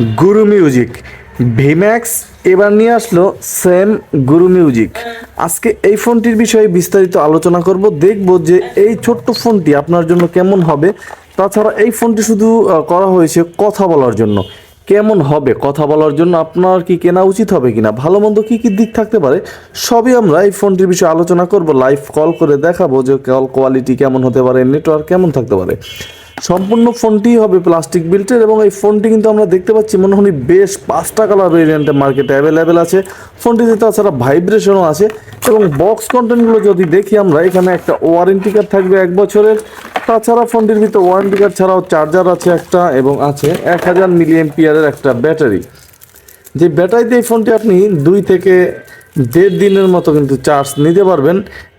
গুরু music. Vmax এবার নিয়ে আসলো সেম গুরু মিউজিক। আজকে এই ফোনটির বিষয়ে বিস্তারিত আলোচনা করব। দেখব যে এই ছোট্ট ফোনটি আপনার জন্য কেমন হবে। তাছাড়া এই ফোনটি শুধু করা হয়েছে কথা বলার জন্য। কেমন হবে কথা বলার জন্য আপনার কি কেনা উচিত হবে কিনা? ভালো মন্দ কী কী দিক থাকতে পারে, সবই আমরা এই ফোনটির বিষয়ে আলোচনা করব। লাইভ কল করে দেখাবো যে কল কোয়ালিটি কেমন হতে পারে নেটওয়ার্ক কেমন থাকতে পারে। সম্পূর্ণ ফোনটি হবে প্লাস্টিক বিল্টের এবং এই ফোনটি কিন্তু আমরা দেখতে পাচ্ছি মনে হয় বেশ পাঁচটা কালার ভেরিয়েন্টে মার্কেটে অ্যাভেলেবেল আছে। ফোনটিতে তাছাড়া ভাইব্রেশনও আছে এবং বক্স কন্টেন্টগুলো যদি দেখি আমরা, এখানে একটা ওয়ারেন্টি কার্ড থাকবে এক বছরের। তাছাড়া ফোনটির ভিতরে ওয়ারেন্টি কার্ড ছাড়াও চার্জার আছে একটা এবং আছে এক হাজার মিলিয়ন পিয়ারের একটা ব্যাটারি যে ব্যাটারিতে এই ফোনটি আপনি দুই থেকে দেড় দিনের মতো কিন্তু চার্জ নিতে পারবেন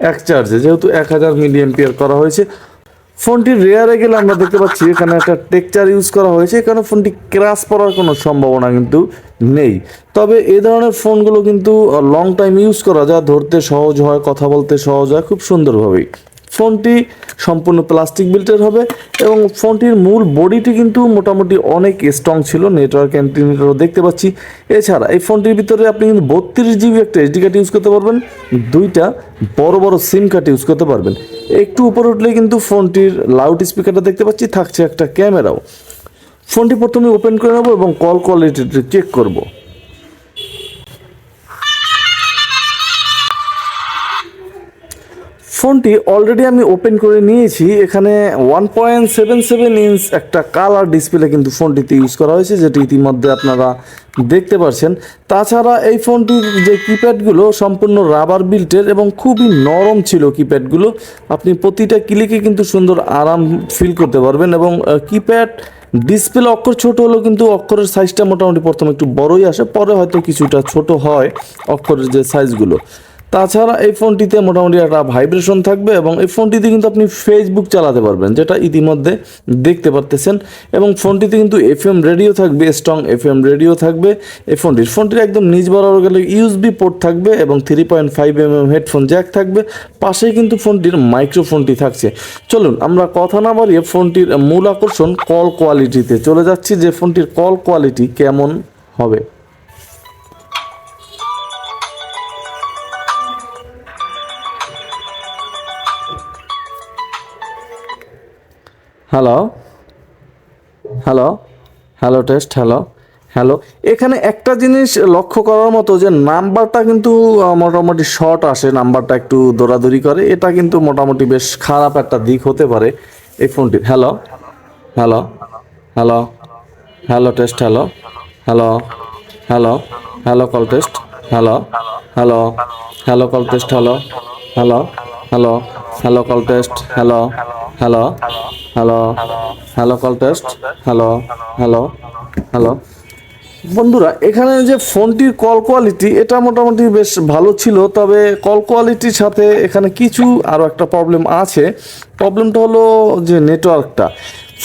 এক চার্জে যেহেতু এক হাজার মিলিয়ন পিয়ার করা হয়েছে ফোনটির রেয়ারে গেলে আমরা দেখতে পাচ্ছি এখানে একটা টেকচার ইউজ করা হয়েছে এখানে ফোনটি ক্রাশ পড়ার কোনো সম্ভাবনা কিন্তু নেই। তবে এই ধরনের ফোনগুলো কিন্তু লং টাইম ইউজ করা যায়, ধরতে সহজ হয়, কথা বলতে সহজ হয়, খুব সুন্দরভাবেই। ফোনটি সম্পূর্ণ প্লাস্টিক বিল্টের হবে এবং ফোনটির মূল বডিটি কিন্তু মোটামুটি অনেক স্ট্রং ছিল নেটওয়ার্ক অ্যান্টিনেটরও দেখতে পাচ্ছি। এছাড়া এই ফোনটির ভিতরে আপনি কিন্তু বত্রিশ জিবি একটা এইচডি কার্ড ইউজ করতে পারবেন, দুইটা বড় বড় সিম কার্ড ইউজ করতে পারবেন। একটু উপরে উঠলে কিন্তু ফোনটির লাউড স্পিকারটা দেখতে পাচ্ছি, থাকছে একটা ক্যামেরাও। ফোনটি প্রথমে ওপেন করে নেব এবং কল কোয়ালিটিটি চেক করব। ফোনটি অলরেডি আমি ওপেন করে নিয়েছি। এখানে one point seven seven inch একটা কালার ডিসপ্লে কিন্তু ফোনটিতে ইউজ করা হয়েছে, যেটি ইতিমধ্যে আপনারা দেখতে পাচ্ছেন তাছাড়া এই ফোনটির যে কিপ্যাডগুলো সম্পূর্ণ রাবার বিল্টের এবং খুবই নরম ছিল কিপ্যাডগুলো আপনি প্রতিটা ক্লিকে কিন্তু সুন্দর আরাম ফিল করতে পারবেন এবং কিপ্যাড ডিসপ্লে অক্ষর ছোট হলেও কিন্তু অক্ষরের সাইজটা মোটামুটি প্রথমে একটু বড়ই আসে, পরে হয়তো কিছুটা ছোট হয় অক্ষরের যে সাইজগুলো তাছাড়া এই ফোনটিতে মোটামুটি একটা ভাইব্রেশন থাকবে এবং এই ফোনটিতে কিন্তু আপনি ফেসবুক চালাতে পারবেন, যেটা ইতিমধ্যে দেখতে পারতেছেন। এবং ফোনটিতে কিন্তু এফ এম রেডিও থাকবে স্ট্রং এফ এম রেডিও থাকবে। এই ফোনটির ফোনটির একদম নিজ বরাবর গেলে ইউএসবি পোর্ট থাকবে এবং three point five M M headphone jack থাকবে। পাশেই কিন্তু ফোনটির মাইক্রোফোনটি থাকছে। চলুন, আমরা কথা না বাড়িয়ে ফোনটির মূল আকর্ষণ কল কোয়ালিটিতে চলে যাচ্ছি যে ফোনটির কল কোয়ালিটি কেমন হবে। Hello hello hello test hello hello এখানে একটা জিনিস লক্ষ্য করার মতো যে নাম্বারটা কিন্তু মোটামুটি শর্ট আসে, নাম্বারটা একটু দৌড়াদৌড়ি করে। এটা কিন্তু মোটামুটি বেশ খারাপ একটা দিক হতে পারে এই ফোনটির hello hello hello hello test hello hello hello hello call test hello hello hello call test hello hello hello hello call test hello hello hello hello call test hello hello hello বন্ধুরা এখানে যে ফোনটির call quality এটা মোটামুটি বেশ ভালো ছিল তবে কল কোয়ালিটির সাথে এখানে কিছু আরও একটা প্রবলেম আছে। প্রবলেমটা হলো যে নেটওয়ার্কটা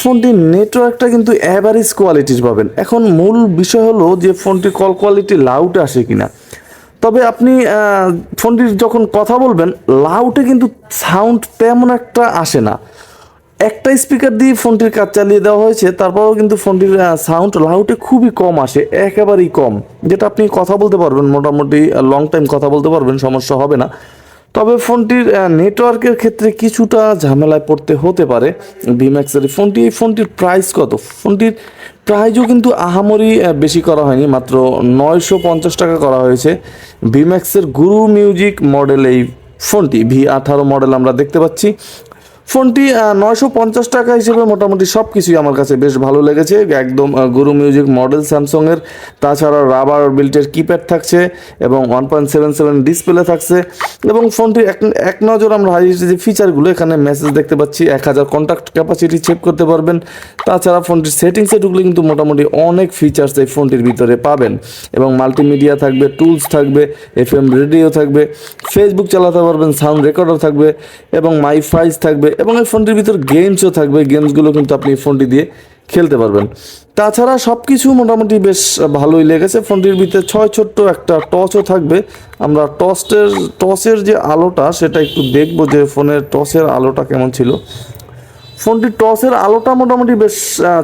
ফোনটির নেটওয়ার্কটা কিন্তু অ্যাভারেজ কোয়ালিটির পাবেন। এখন মূল বিষয় হলো যে ফোনটির কল কোয়ালিটি লাউড আসে কিনা। তবে আপনি ফোনটির যখন কথা বলবেন লাউডে কিন্তু সাউন্ড তেমন একটা আসে না। একটা স্পিকার দিয়ে ফোনটির কাজ চালিয়ে দেওয়া হয়েছে, তারপরেও কিন্তু ফোনটির সাউন্ড লাউডে খুবই কম আসে, একেবারেই কম, যেটা আপনি কথা বলতে পারবেন, মোটামুটি লং টাইম কথা বলতে পারবেন, সমস্যা হবে না। তবে ফোনটির নেটওয়ার্কের ক্ষেত্রে কিছুটা ঝামেলায় পড়তে হতে পারে ভিম্যাক্সের ফোনটি এই ফোনটির প্রাইস কত? ফোনটির প্রাইজও কিন্তু আহামরি বেশি করা হয়নি, মাত্র নয়শো পঞ্চাশ টাকা করা হয়েছে। ভিম্যাক্সের গুরু মিউজিক মডেল এই ফোনটি ভি আঠারো মডেল আমরা দেখতে পাচ্ছি। ফোনটি নয়শো পঞ্চাশ টাকা হিসেবে মোটামুটি সব কিছুই আমার কাছে বেশ ভালো লেগেছে। একদম গুরু মিউজিক মডেল স্যামসংয়ের। তাছাড়া রাবার বিল্টের কিপ্যাড থাকছে এবং one point seven seven display থাকছে। এবং ফোনটির এক এক নজর আমরা হাইয়েস্ট যে ফিচারগুলো। এখানে মেসেজ দেখতে পাচ্ছি, এক হাজার কন্ট্যাক্ট ক্যাপাসিটি চেক করতে পারবেন। তাছাড়া ফোনটির সেটিংসে ঢুকলে কিন্তু মোটামুটি অনেক ফিচার্স এই ফোনটির ভিতরে পাবেন। এবং মাল্টিমিডিয়া থাকবে টুলস থাকবে এফ এম রেডিও থাকবে ফেসবুক চালাতে পারবেন সাউন্ড রেকর্ডার থাকবে, এবং মাই ফাইজ থাকবে এবং এই ফোনটির ভিতর গেমসও থাকবে। গেমসগুলো কিন্তু আপনি এই ফোনটি দিয়ে খেলতে পারবেন। তাছাড়া সব কিছু মোটামুটি বেশ ভালোই লেগেছে। ফোনটির ভিতরে ছয় ছোট্ট একটা টর্চও থাকবে। আমরা টসের টসের যে আলোটা, সেটা একটু দেখব যে ফোনের টসের আলোটা কেমন ছিল। ফোনটি টসের আলোটা মোটামুটি বেশ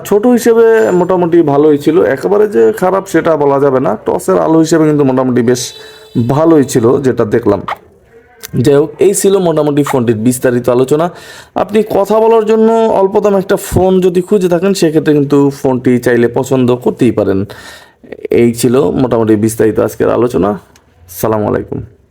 ছোট হিসেবে মোটামুটি ভালোই ছিল। একেবারে যে খারাপ সেটা বলা যাবে না। টসের আলো হিসেবে কিন্তু মোটামুটি বেশ ভালোই ছিল, যেটা দেখলাম। যাই হোক, এই ছিল মোটামুটি ফোনটির বিস্তারিত আলোচনা। আপনি কথা বলার জন্য অল্প দাম একটা ফোন যদি খুঁজে থাকেন, সেক্ষেত্রে কিন্তু ফোনটি চাইলে পছন্দ করতেই পারেন। এই ছিল মোটামুটি বিস্তারিত আজকের আলোচনা। সালাম আলাইকুম।